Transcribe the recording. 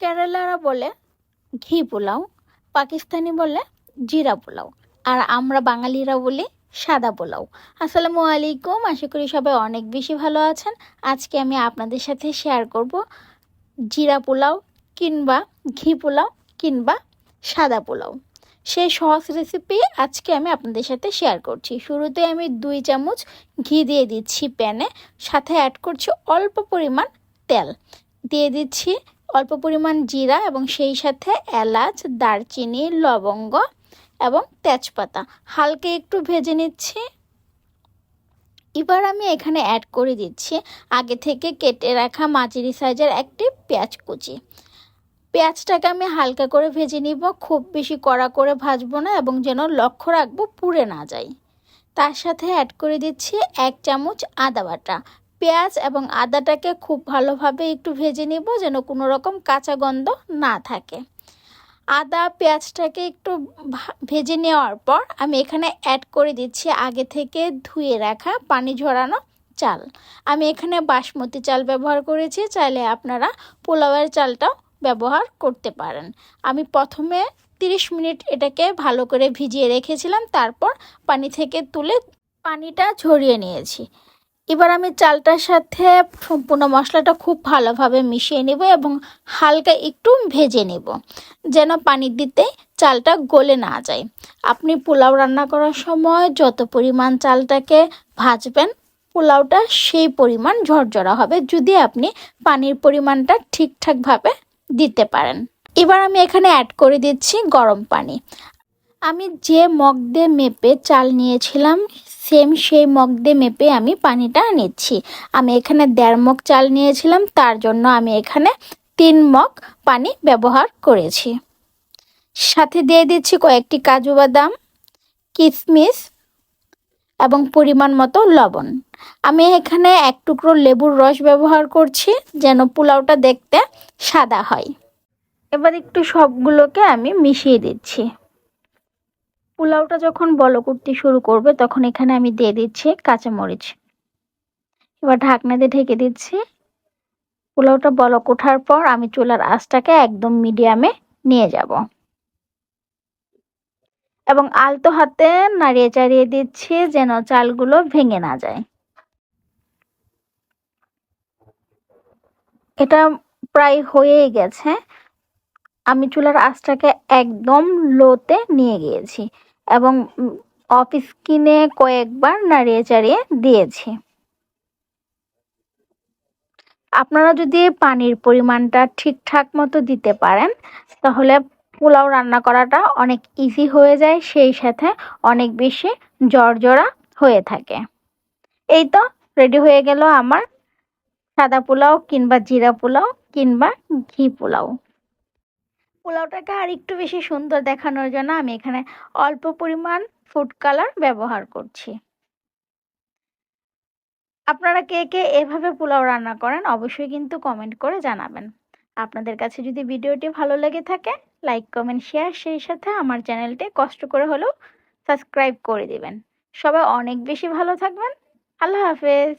কেরালারা বলে ঘি পোলাও, পাকিস্তানি বলে জিরা পোলাও, আর আমরা বাঙালিরা বলি সাদা পোলাও। আসসালামু আলাইকুম, আশা করি সবাই অনেক বেশি ভালো আছেন। আজকে আমি আপনাদের সাথে শেয়ার করব জিরা পোলাও কিংবা ঘি পোলাও কিংবা সাদা পোলাও। সেই সহজ রেসিপি আজকে আমি আপনাদের সাথে শেয়ার করছি। শুরুতে আমি দুই চামচ ঘি দিয়ে দিচ্ছি প্যানে, সাথে অ্যাড করছি অল্প পরিমাণ তেল। দিয়ে দিচ্ছি অল্প পরিমাণ জিরা এবং সেই সাথে এলাচ, দারচিনি, লবঙ্গ এবং তেজপাতা। হালকা একটু ভেজে নিচ্ছি। এবার আমি এখানে অ্যাড করে দিচ্ছি আগে থেকে কেটে রাখা মাঝারি সাইজের একটি পেঁয়াজ কুচি। পেঁয়াজটাকে আমি হালকা করে ভেজে নিব। খুব বেশি কড়া করে ভাজবো না এবং যেন লক্ষ্য রাখব পুড়ে না যায়। তার সাথে অ্যাড করে দিচ্ছি এক চামচ আদা বাটা। পেঁয়াজ এবং আদাটাকে খুব ভালোভাবে একটু ভেজে নিব যেন কোনো রকম কাঁচা গন্ধ না থাকে। আদা পেঁয়াজটাকে একটু ভেজে নেওয়ার পর আমি এখানে অ্যাড করে দিচ্ছি আগে থেকে ধুয়ে রাখা পানি ঝরানো চাল। আমি এখানে বাসমতি চাল ব্যবহার করেছি, চাইলে আপনারা পোলাওয়ের চালটাও ব্যবহার করতে পারেন। আমি প্রথমে 30 মিনিট এটাকে ভালো করে ভিজিয়ে রেখেছিলাম, তারপর পানি থেকে তুলে পানিটা ঝরিয়ে নিয়েছি। এবার আমি চালটার সাথে সম্পূর্ণ মশলাটা খুব ভালোভাবে মিশিয়ে নেব এবং হালকা একটু ভেজে নেব, যেন পানি দিতে চালটা গলে না যায়। আপনি পোলাও রান্না করার সময় যত পরিমাণ চালটাকে ভাজবেন, পোলাওটা সেই পরিমাণ ঝরঝরা হবে যদি আপনি পানির পরিমাণটা ঠিকঠাকভাবে দিতে পারেন। এবার আমি এখানে অ্যাড করে দিচ্ছি গরম পানি। আমি যে মগ দিয়ে মেপে চাল নিয়েছিলাম সেম সেই মগ দিয়ে মেপে আমি পানিটা নিচ্ছি। আমি এখানে দেড় মগ চাল নিয়েছিলাম, তার জন্য আমি এখানে তিন মগ পানি ব্যবহার করেছি। সাথে দিয়ে দিচ্ছি কয়েকটি কাজু বাদাম কিশমিশ এবং পরিমাণ মতো লবণ। আমি এখানে এক টুকরো লেবুর রস ব্যবহার করছি যেন পোলাওটা দেখতে সাদা হয়। এবার একটু সবগুলোকে আমি মিশিয়ে দিচ্ছি। পোলাওটা যখন বলক উঠতে শুরু করবে, তখন এখানে আমি দিয়ে দিচ্ছি কাঁচামরিচ। এবার ঢাকনা দিয়ে ঢেকে দিচ্ছি। পোলাওটা বলক ওঠার পর আমি চুলার আঁচটাকে একদম মিডিয়ামে নিয়ে যাব। এবং আলতো হাতে নাড়িয়ে চাড়িয়ে দিচ্ছি যেন চালগুলো ভেঙে না যায়। এটা প্রায় হয়েই গেছে। আমি চুলার আঁচটাকে একদম লোতে নিয়ে গিয়েছি। এবং অফ স্কিনে কয়েকবার নাড়িয়ে চাড়িয়ে দিয়েছি। আপনারা যদি পানির পরিমাণটা ঠিকঠাক মতো দিতে পারেন, তাহলে পোলাও রান্না করাটা অনেক ইজি হয়ে যায়, সেই সাথে অনেক বেশি জর্জরা হয়ে থাকে। এই তো রেডি হয়ে গেল আমার সাদা পোলাও কিংবা জিরা পোলাও কিংবা ঘি পোলাও। পোলাওটাকে আর একটু বেশি সুন্দর দেখানোর জন্য আমি এখানে অল্প পরিমাণ ফুড কালার ব্যবহার করছি। আপনারা কে কে এভাবে পোলাও রান্না করেন অবশ্যই কিন্তু কমেন্ট করে জানাবেন। আপনাদের কাছে যদি ভিডিওটি ভালো লেগে থাকে লাইক কমেন্ট শেয়ার সেই সাথে আমার চ্যানেলটি কষ্ট করে হলেও সাবস্ক্রাইব করে দিবেন। সবাই অনেক বেশি ভালো থাকবেন। আল্লাহ হাফেজ।